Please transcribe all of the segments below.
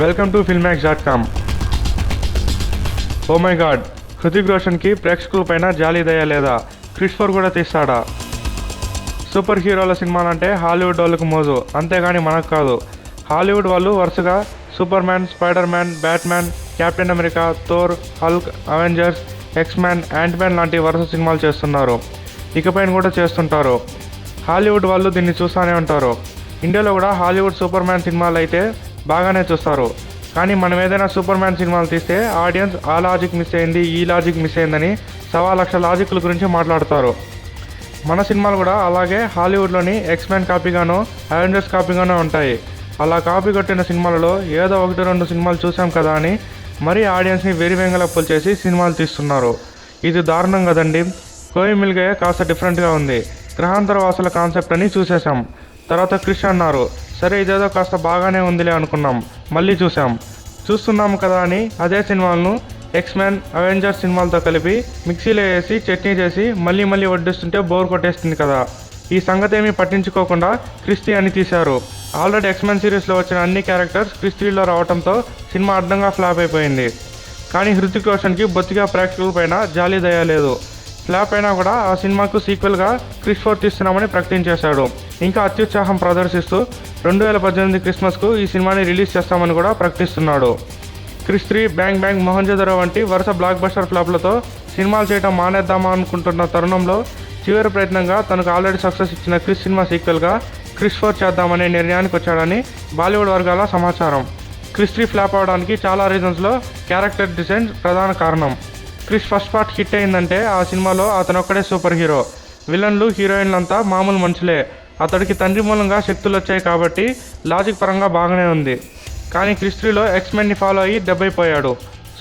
Welcome to Filmax dot com oh my god Hrithik రోషన్కి ప్రేక్షకుల పైన జాలి దయ లేదా? క్రిస్ఫర్ కూడా తీస్తాడా? సూపర్ హీరోల సినిమాలంటే హాలీవుడ్ వాళ్ళకు మోజు అంతేగాని మనకు కాదు. హాలీవుడ్ వాళ్ళు వరుసగా Superman Spiderman Batman Captain America Thor Hulk Avengers X Man Ant Man లాంటి వరుస సినిమాలు చేస్తున్నారు. ఇకపైన కూడా చేస్తుంటారు. హాలీవుడ్ వాళ్ళు దీన్ని చూస్తూనే ఉంటారు. ఇండియాలో కూడా హాలీవుడ్ సూపర్ మ్యాన్ సినిమాలు అయితే బాగానే చూస్తారు. కానీ మనం ఏదైనా సూపర్ మ్యాన్ సినిమాలు తీస్తే ఆడియన్స్ ఆ లాజిక్ మిస్ అయింది ఈ లాజిక్ మిస్ అయిందని సవా లక్ష లాజిక్ల గురించి మాట్లాడతారు. మన సినిమాలు కూడా అలాగే హాలీవుడ్లోని ఎక్స్మెన్ కాపీగాను కాపీగానో అవెంజర్స్ కాపీగానో ఉంటాయి. అలా కాపీ కొట్టిన సినిమాలలో ఏదో ఒకటి రెండు సినిమాలు చూసాం కదా అని మరీ ఆడియన్స్ని వెరివెంగలప్పులు చేసి సినిమాలు తీస్తున్నారు. ఇది దారుణం కదండి. కోయి మిల్గయ్య కాస్త డిఫరెంట్గా ఉంది. గ్రహాంతర వాసుల కాన్సెప్ట్ అని చూసేశాం. తర్వాత క్రిష్ అన్నారు. సరే ఇదేదో కాస్త బాగానే ఉందిలే అనుకున్నాం. మళ్ళీ చూసాం చూస్తున్నాము కదా అని అదే సినిమాలను ఎక్స్ మ్యాన్ అవెంజర్స్ సినిమాలతో కలిపి మిక్సీలో వేసి చట్నీ చేసి మళ్ళీ మళ్ళీ వడ్డిస్తుంటే బోర్ కొట్టేస్తుంది కదా. ఈ సంగతి ఏమీ పట్టించుకోకుండా క్రిస్తీ అని తీశారు. ఆల్రెడీ ఎక్స్ మ్యాన్ సిరీస్లో వచ్చిన అన్ని క్యారెక్టర్స్ క్రిస్తిలో రావడంతో సినిమా అడ్డంగా ఫ్లాప్ అయిపోయింది. కానీ హృతిక్ రోషన్కి బొత్తిగా ప్రేక్షకుల పైన జాలి దయ లేదు ఫ్లాప్ అయినా కూడా ఆ సినిమాకు సీక్వెల్గా క్రిస్ ఫోర్ తీస్తున్నామని ప్రకటించేశాడు ఇంకా అత్యుత్సాహం ప్రదర్శిస్తూ రెండు వేల పద్దెనిమిది క్రిస్మస్కు ఈ సినిమాని రిలీజ్ చేస్తామని కూడా ప్రకటిస్తున్నాడు. Krrish three bang bang Mohenjo Daro వంటి వరుస బ్లాక్ బస్టర్ ఫ్లాప్లతో సినిమాలు చేయడం మానేద్దామా అనుకుంటున్న తరుణంలో చివరి ప్రయత్నంగా తనకు ఆల్రెడీ సక్సెస్ ఇచ్చిన క్రిస్ సినిమా సీక్వెల్గా క్రిస్ ఫోర్ చేద్దామనే నిర్ణయానికి వచ్చాడని బాలీవుడ్ వర్గాల సమాచారం. క్రిస్ త్రీ ఫ్లాప్ అవడానికి చాలా రీజన్స్లో క్యారెక్టర్ డిజైన్ ప్రధాన కారణం. క్రిష్ ఫస్ట్ పార్ట్ హిట్ అయిందంటే ఆ సినిమాలో అతను ఒక్కడే సూపర్ హీరో. విలన్లు హీరోయిన్లంతా మామూలు మనుషులే. అతడికి తండ్రి మూలంగా శక్తులు వచ్చాయి కాబట్టి లాజిక్ పరంగా బాగానే ఉంది. కానీ క్రిస్ట్రీలో ఎక్స్మెన్ని ఫాలో అయ్యి దెబ్బైపోయాడు.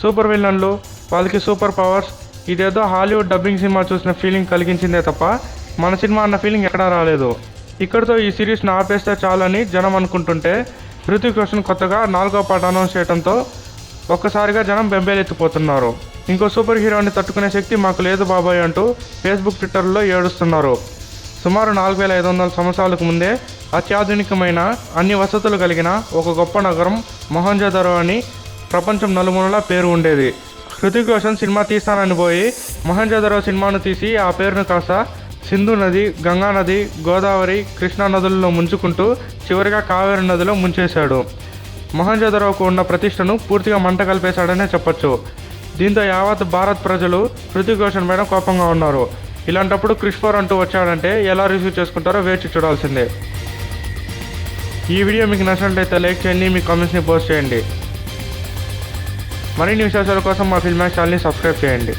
సూపర్ విలన్లు వాళ్ళకి సూపర్ పవర్స్ ఇదేదో హాలీవుడ్ డబ్బింగ్ సినిమా చూసిన ఫీలింగ్ కలిగించిందే తప్ప మన సినిమా అన్న ఫీలింగ్ ఎక్కడా రాలేదు. ఇక్కడితో ఈ సిరీస్ను ఆపేస్తే చాలని జనం అనుకుంటుంటే హృతిక్ రోషన్ కొత్తగా నాలుగో పాట అనౌన్స్ చేయడంతో ఒక్కసారిగా జనం బెంబేలెత్తిపోతున్నారు. ఇంకో సూపర్ హీరోని తట్టుకునే శక్తి మాకు లేదు బాబాయ్ అంటూ ఫేస్బుక్ ట్విట్టర్లో ఏడుస్తున్నారు. సుమారు నాలుగు వేల ఐదు వందల సంవత్సరాలకు ముందే అత్యాధునికమైన అన్ని వసతులు కలిగిన ఒక గొప్ప నగరం మొహంజదరో అని ప్రపంచం నలుమూలలా పేరు ఉండేది. హృతిక్ రోషన్ సినిమా తీస్తానని పోయి మొహంజదరో సినిమాను తీసి ఆ పేరును కాస్త సింధు నది గంగా నది గోదావరి కృష్ణా నదులలో ముంచుకుంటూ చివరిగా కావేరి నదిలో ముంచేశాడు. మొహంజదరోకు ఉన్న ప్రతిష్టను పూర్తిగా మంట కలిపేశాడనే చెప్పొచ్చు. దీంతో యావత్ భారత్ ప్రజలు హృతిక్ రోషన్ పైన కోపంగా ఉన్నారు. ఇలాంటప్పుడు క్రిష్ ఫోర్ అంటూ వచ్చాడంటే ఎలా రిసీవ్ చేసుకుంటారో వేచి చూడాల్సిందే. ఈ వీడియో మీకు నచ్చినట్లయితే లైక్ చేయండి మీ కామెంట్స్ని పోస్ట్ చేయండి. మరిన్ని విశేషాల కోసం మా ఫిల్మ్ ఛానల్ని సబ్స్క్రైబ్ చేయండి.